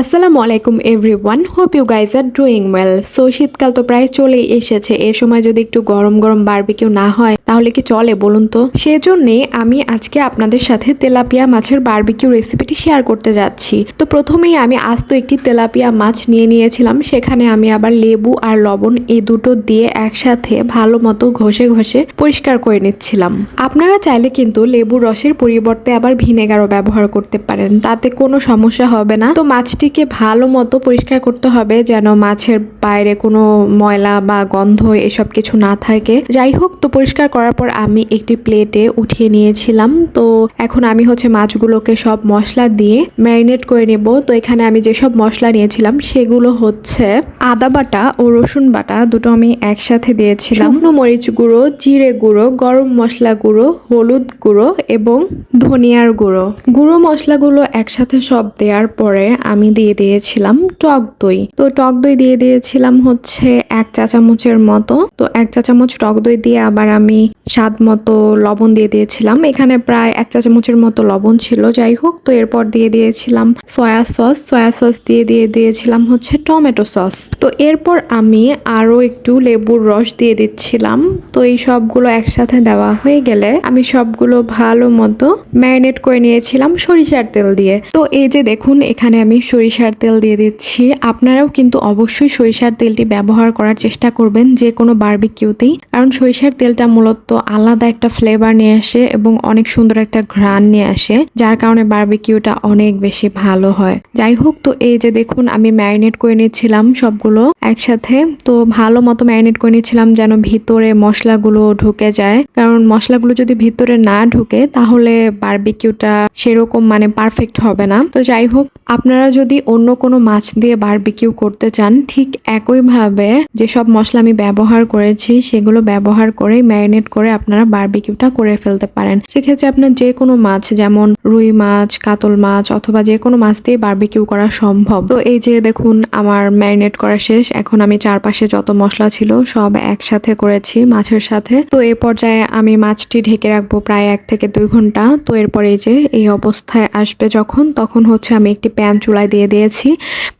আসসালামু আলাইকুম everyone hope you guys are doing well so শীতকাল তো প্রায় চলেই এসেছে। এ সময় যদি একটু গরম গরম বারবিকিউ না হয়, তাহলে কি চলে বলুন তো? সেজন্যে আমি আজকে আপনাদের সাথে তেলাপিয়া মাছের বারবিকিউ রেসিপিটি শেয়ার করতে যাচ্ছি। তো প্রথমেই আমি আস্ত একটি তেলাপিয়া মাছ নিয়ে নিয়েছিলাম। সেখানে আমি আবার লেবু আর লবণ এই দুটো দিয়ে একসাথে ভালো মতো ঘষে ঘষে পরিষ্কার করে নিচ্ছিলাম। আপনারা চাইলে কিন্তু লেবু রসের পরিবর্তে আবার ভিনেগারও ব্যবহার করতে পারেন। তাতে কোনো সমস্যা হবে না। তো মাছটিকে ভালো মতো পরিষ্কার করতে হবে যেন মাছের বাইরে কোনো ময়লা বা গন্ধ এসব কিছু না থাকে। যাই হোক, তো পরিষ্কার করার পর আমি একটি প্লেটে উঠিয়ে নিয়েছিলাম। তো এখন আমি হচ্ছে মাছগুলোকে সব মশলা দিয়ে ম্যারিনেট করে নেব। তো এখানে আমি যেসব মশলা নিয়েছিলাম সেগুলো হচ্ছে আদা বাটা ও রসুন বাটা, দুটো আমি একসাথে দিয়েছিলাম। শুকনো মরিচ গুঁড়ো, জিরে গুঁড়ো, গরম মশলা গুঁড়ো, হলুদ গুঁড়ো এবং ধনিয়ার গুঁড়ো। গুঁড়ো মশলাগুলো একসাথে সব দেওয়ার পরে আমি দিয়ে দিয়েছিলাম টক দই। তো টক দই দিয়ে দিয়েছিলাম হচ্ছে এক চা চামচের মতো। তো এক চা চামচ টক দই দিয়ে আবার আমি স্বাদ মতো লবণ দিয়ে দিয়েছিলাম। এখানে প্রায় এক চা চামচের মতো লবণ ছিল, যাই হোক। তো এরপর দিয়ে দিয়েছিলাম সয়া সস। সয়া সস দিয়ে দিয়ে দিয়েছিলাম হচ্ছে টমেটো সস। তো এরপর আমি আরও একটু লেবুর রস দিয়ে দিচ্ছিলাম। তো এই সবগুলো একসাথে দেওয়া হয়ে গেলে আমি সবগুলো ভালো মতো ম্যারিনেট করে নিয়েছিলাম সরিষার তেল দিয়ে। তো এই যে দেখুন, এখানে আমি সরিষার তেল দিয়ে দিচ্ছি। আপনারাও কিন্তু অবশ্যই সরিষার তেলটি ব্যবহার করার চেষ্টা করবেন যে কোনো বারবিকিউতেই। কারণ সরিষার তেলটা মূলত আলাদা একটা ফ্লেভার নিয়ে আসে এবং অনেক সুন্দর একটা ঘ্রাণ নিয়ে আসে, যার কারণে বারবিকিউটা অনেক বেশি ভালো হয়। যাই হোক, তো এই যে দেখুন, আমি ম্যারিনেট করে নিচ্ছিলাম সবগুলো একসাথে। তো ভালো মতো ম্যারিনেট করে নিচ্ছিলাম যেন ভিতরে মশলাগুলো ঢুকে যায়। কারণ মশলাগুলো যদি ভিতরে না ঢুকে, তাহলে বারবিকিউটা সেরকম মানে পারফেক্ট হবে না। তো যাই হোক, আপনারা যদি অন্য কোনো মাছ দিয়ে বারবিকিউ করতে চান, ঠিক একইভাবে যেসব মশলা আমি ব্যবহার করেছি, সেগুলো ব্যবহার করে ম্যারিনেট করে আপনারা বারবিকিউটা করে ফেলতে পারেন। সেক্ষেত্রে আপনার যে কোনো মাছ, যেমন রুই মাছ, কাতল মাছ, অথবা যে কোনো মাছ দিয়ে বারবিকিউ করা সম্ভব। তো এই যে দেখুন, আমার ম্যারিনেট করা শেষ। এখন আমি চারপাশে যত মশলা ছিল, সব একসাথে করেছি মাছের সাথে। তো এই পর্যায়ে আমি মাছটি ঢেকে রাখব প্রায় এক থেকে দুই ঘণ্টা। তো এরপরে যে, এই অবস্থায় আসবে যখন, তখন হচ্ছে আমি একটি প্যান চুলায় দিয়ে দিয়েছি।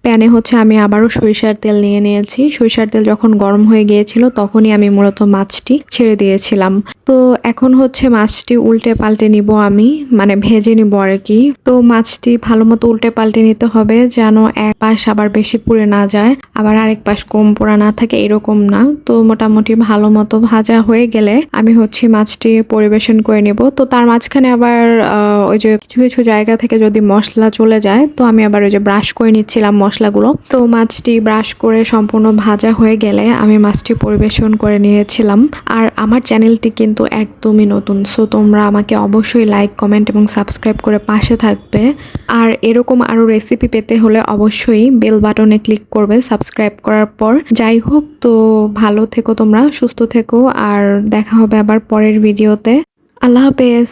প্যানে হচ্ছে আমি আবারও সরিষার তেল নিয়ে নিয়েছি। সরিষার তেল যখন গরম হয়ে গিয়েছিল তখনই আমি মূলত মাছটি ছেড়ে দিয়েছিলাম। তো এখন হচ্ছে মাছটি উল্টে পাল্টে নিব আমি মানে ভেজে নিব আর কি। তো মাছটি ভালো মতো উল্টে পাল্টে নিতে হবে যেন এক পাশ আবার বেশি পুড়ে না যায়, আবার আরেক পাশ কম পোড়া না থাকে এরকম না। তো মোটামুটি ভালো মতো ভাজা হয়ে গেলে আমি হচ্ছে মাছটি পরিবেশন করে নেব। তো তার মাঝখানে আবার ওই যে কিছু কিছু জায়গা থেকে যদি মশলা চলে যায়, তো আমি আবার ওই যে ব্রাশ করে নিচ্ছিলাম মশলাগুলো। তো মাছটি ব্রাশ করে সম্পূর্ণ ভাজা হয়ে গেলে আমি মাছটি পরিবেশন করে নিয়েছিলাম। আর আমার চ্যানেলটি কিন্তু একদমই নতুন, সো তোমরা আমাকে অবশ্যই লাইক কমেন্ট এবং সাবস্ক্রাইব করে পাশে থাকবে। আর এরকম আরও রেসিপি পেতে হলে অবশ্যই বেল বাটনে ক্লিক করবে সাবস্ক্রাইব করার পর। যাই হোক, তো ভালো থেকো তোমরা, সুস্থ থেকো, আর দেখা হবে আবার পরের ভিডিওতে আল্লাহ হাফেজ।